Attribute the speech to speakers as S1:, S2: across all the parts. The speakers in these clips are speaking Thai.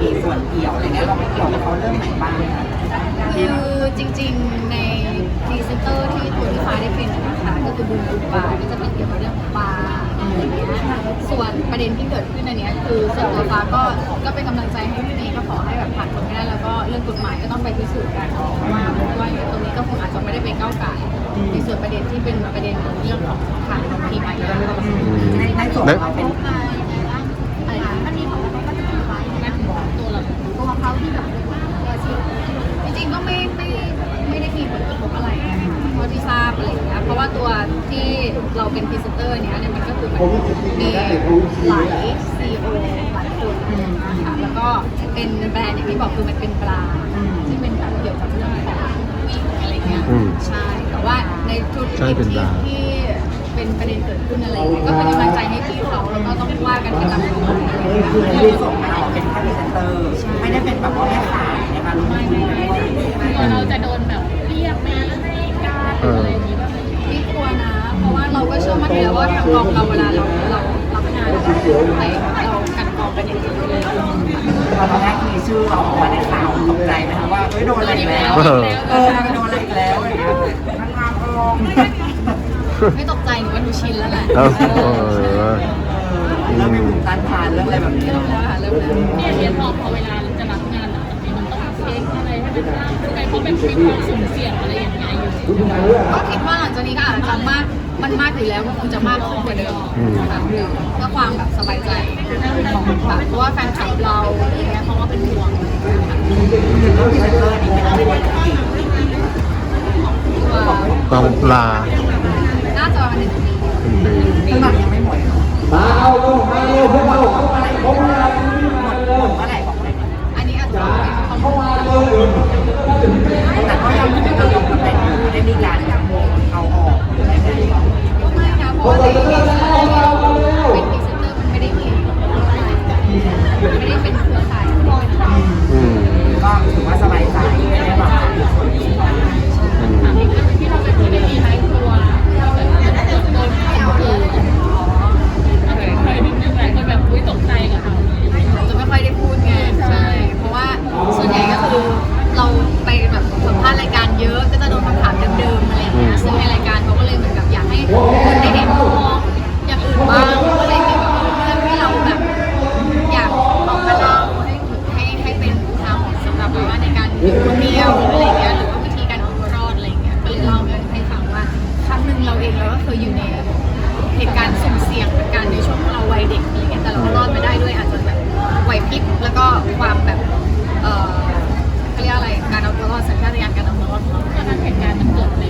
S1: มีส่วนเกี่ยวอะไรเงี้ยเราไปเกี่ยวกับเขาเรื่องไหนบ้างคะ
S2: คือจริงๆในพรีเซนเตอร์ที่ตัวที่ฟ้าได้เป็นนะคะก็คือบูมบูมปลาก็จะเป็นเกี่ยวกับเรื่องของปลาอะไรอย่างเงี้ยส่วนประเด็นที่เกิดขึ้นอันเนี้ยคือส่วนตัวฟ้าก็ก็เป็นกำลังใจให้พี่เมย์ก็ขอให้แบบผ่านพ้นไปได้แล้วก็เรื่องกฎหมายก็ต้องไปพิสูจน์กันเพราะว่าเพราะว่าตรงนี้ก็คงอาจจะไม่ได้ไปก้าวไก่ายในส่วนประเด็นที่เป็นประเด็นของเรื่องของทางทีมไอเอ
S1: ในในส่วนของเราเป็น
S2: อะไรนะอันนี้ของเราก็จะเป็นไว้นะตัวเราตัวเขาที่แบบอาชีพจ ริงๆก็ไม่ไม่ไม่ได้มีผลกระทบอะไรนะคะเพราะที่ทราบอะไรอย่างเงี้ยเพราะว่าตัวที่เราเป็นพรีเซนเตอร์เนี้ยเนี่ยมันก็คือมันมีหลายซีโอหลายคนนะคะแล้วก็เป็นแบรนด์อย่างที่บอกคือมันเป็นปลาที่เป็นแบบเกี่ยวกับเรื่องของวิ่งอะไรเงี้ย
S3: อืม
S2: ใช่แต่ว่าในธุร
S3: ใช่
S2: กิจ
S3: เป็น
S2: ที่
S3: ดาว
S2: ที่เป็นประเด็นเกิดขึ้นอะไรอย่างเงี้ยก็เป็นกำลังใจให้พี่เขาแล้วก็ต้องว่ากันไปตามกฎหมายอะไรอย่างเงี้ย
S1: คือในส่วนของเราเป็นแค่พรีเซนเตอร์ ไม่ได้เป็นแบบว่าแม่ขาย นะคะรู้ไหม
S4: เราจะโดนแบบเรียกมาแล้วให้การอะไรอย่างนี้แบบ
S2: ไม่กลัวนะ เพราะว่าเราก็เชื่อมั่นอยู่แล้วว่าทางกองเราเวลาเราเรารับงานเราเรากันกองกันอย่างดีเลย
S1: ตอนแรกมีชื่อเราออกมาในข่าวตกใจไหมคะว่าเฮ้ยโดนอะไรอีกแล้ว
S3: เออ
S1: เออโดนอะไรอีกแล้วอะไรอย่างเงี้ยทั้งงานกอง
S2: ไม่ตกใจหนูว่าหนูชินแล้วแหละ
S3: เออเออ
S1: เริ่มมีภูมิต้านทานเรื่องอะไรแบบนี้
S2: เริ่มแล้วค่ะเริ่มแล้ว
S4: เนี่ยเรียนพอพอเวลา มันมากอยู่
S2: แล้วก็คงจะมากขึ้นกว่าเดิมค่ะเพื่อความแบบสบายใจของแบบเพราะว่าแฟนคลับเราอะไรเงี้ยเขาก็เป็นห่วงค่ะ
S1: เรื่องพรีเซนเตอร์นี่เป็นอะไรที่
S2: ตัว
S3: กองปลา
S2: น่าจะประมาณหนึ่งปี
S3: เป็นปี
S1: ซึ่งเรายังไม่หมดเนาะมาเอาลงมาเลยพวกเราเข้ามาเข้ามา Hola, hola, hola. เรา
S2: เอ
S1: งเราก็เค
S2: ย
S3: อ
S1: ยู่ใน
S4: เหตุกา
S2: รณ์สุ่มเสี่ยงเหมือนกันในช่วงเราวัยเด็กนีเงี้ยแต่เราก็รอดมาได้ด้วยอาจจะแบบไหวพริบแล้วก็ความแบบเออเขาเรียกอะไรการเอาตัวรอดสัญชาตญาณการเอาตัวรอดของเรา
S4: ตอนนั้นเหตุการณ์มันเกิดอะไร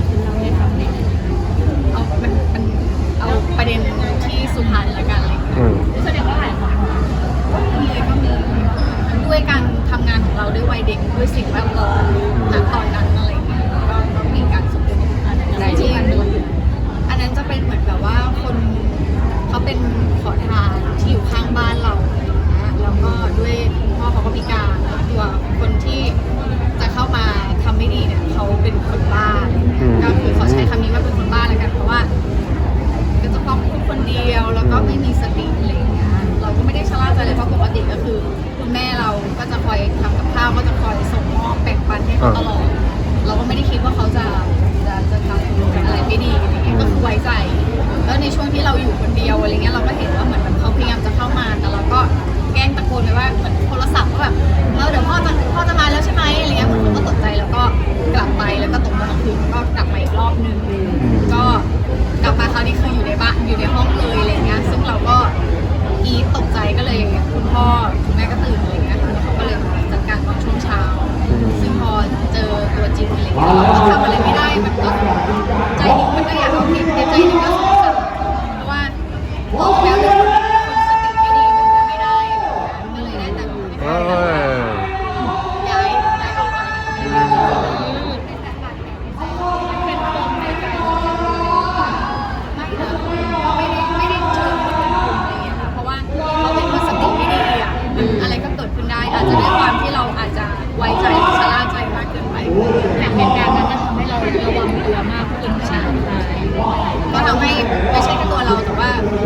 S2: ตลอดเราก็ไม่ได้คิดว่าเขาจะจะจะทำอะไรไม่ดีอะไรเงี้ยก็คือไว้ใจ แล้วในช่วงที่เราอยู่คนเดียวอะไรเงี้ยเราก็เห็นว่าเหมือนแบบเขาพยายามจะเข้ามาแต่เราก็แกล้งตะโกนไปว่าเหมือนโทรศัพท์ว่าแบบเราเดี๋ยวพ่อจะพ่อ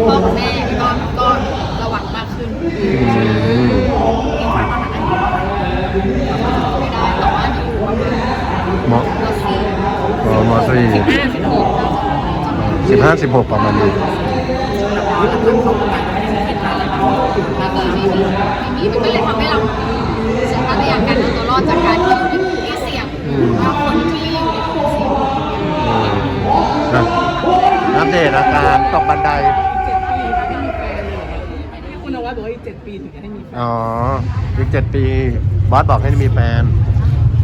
S2: พ่อกับแม่ก็ก็ระวังมากขึ้นมีความตระหนักไม่ได้แต่ว่าอยู่ประมาณมออ๋อมสี่ห้าสิบหกสิ
S3: บห้าสิบหกประมาณนี้
S2: มันก็เลยทำให้เราสัญชาตาการเตัวรอดจากการที่อยู่ในเสี่ยงคนที่น่ใเสียง
S3: อัปเดตอาการตกบันได
S1: คุณนวัดบอกว่าอีกเจ็ดปีถึงจะให้มีแฟน
S3: อ๋ออีกเจ็ดปีบอสบอกให้มีแฟน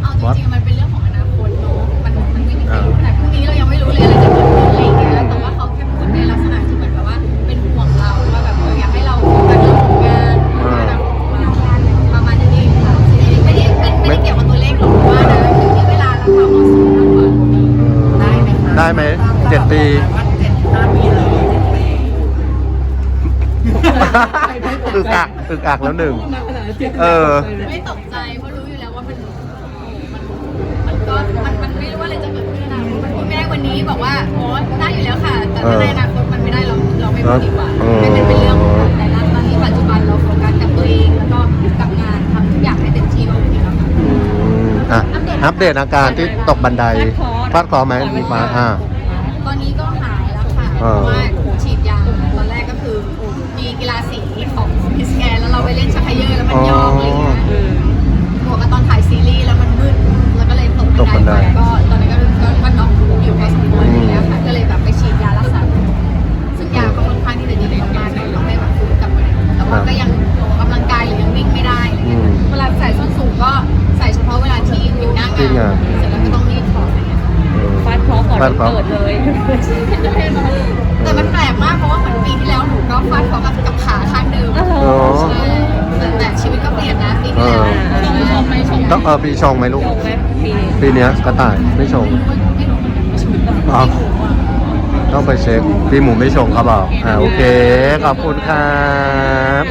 S2: เอาจริงๆมันเป็นเรื่องของอนาคตเนอะมันมันไม่มีใครรู้แต่พรุ่งนี้เรายังไม่รู้เลยอะไรจะเกิดขึ้นอะไรอย่างเงี้ยแต่ว่าเขาแค่พูดในลักษณะที่เหมือนแบบว่าเป็นห่วงเราว่าแบบเอออยากให้เราโฟกัสเรื่องของงานประมาณนี้ค่ะไม่ได้ไม่ไม่ได้เกี่ยวกับตัวเลขหรอกว่านะอยู่ที่เวลาและความเหมาะสมมากกว่า
S1: ได้ไหมคะ
S3: ได้ไหมเจ็ดปี
S1: ว่าเจ็ดห้าปีเลยเจ็ดปี
S3: อึกอักอึกอักแล้วหนึ่งเออ
S2: ไม่ตกใจเพราะรู้อยู่แล้วว่ามันมันมันก็มันมันไม่รู้ว่าอะไรจะเกิดขึ้นนะมันพูดไม่ได้วันนี้บอกว่าโอ้ได้อยู่แล้วค่ะ แต่ถ้าในอนาคตมันไม่ได้เราเราไม่พูดดีกว่าให้มันเป็นเรื่องของแต่ละตอนนี้ปัจจุบันเราโฟกัสกับตัวเองแล้วก็กับงานทำทุกอย่างให้เต็มที่ก็โอเคแล้วค่ะ
S3: อืมอะอัปเดตอาการที่ตกบันไดฟาดคอไหมมีฟ้าอ่า
S2: ตอนนี้ก็หายแล้วค่ะเพ
S3: เออ
S2: ราะว่าฉีดยา มันยอกอะไรอย่างเงี้ยบวกกับตอนถ่ายซีรีส์แล้วมันมืดแล้วก็เลยตก
S3: ตกบั
S2: บั
S3: น
S2: น
S3: ได
S2: ไดก็ตอนนั้นก็ก็ก็น็อกอยู่พอสมควรอย่างเงี้ยค่ะก็เลยแบบไปฉีดยารักษาซึ่งยาก็ค่อนข้างที่จะดีมากๆเลยทำให้แบบฟื้นกลับมาแต่ว่าก็ยังออกกำลังกายหรือยังวิ่งไม่ได้อะไรเงี้ยเวลาใส่ส้นสูงก็ใส่เฉพาะเวลาที่อยู่หน้างานเสร็จแล้วก็ต้องรีบถอดอะไรเงี้ย
S3: เออ
S4: ฟาดเคราะห์ก่อน
S3: ฟาดเคราะห์
S4: เปิดเลย
S2: แต่มันแปลกมากเพราะว่าเหมือนปีที่แล้วหนูก็ฟาดเคราะห์กับกับขาข้างเดิม
S3: อ๋อ
S2: ใช่ แต่แต่ชีวิตก็เปลี่ยนนะปีที่แล้ว
S3: เออ
S4: ชมชมไหมชม
S3: ต้องเออปีชงไหมลูก
S4: ชมไหมพี่
S3: ปีเนี้ยกระต่ายไม่ชงอ๋อต้องไปเช็คพี่หมูไม่ชงเขาบอกอ่าโอเค ขอบคุณครับ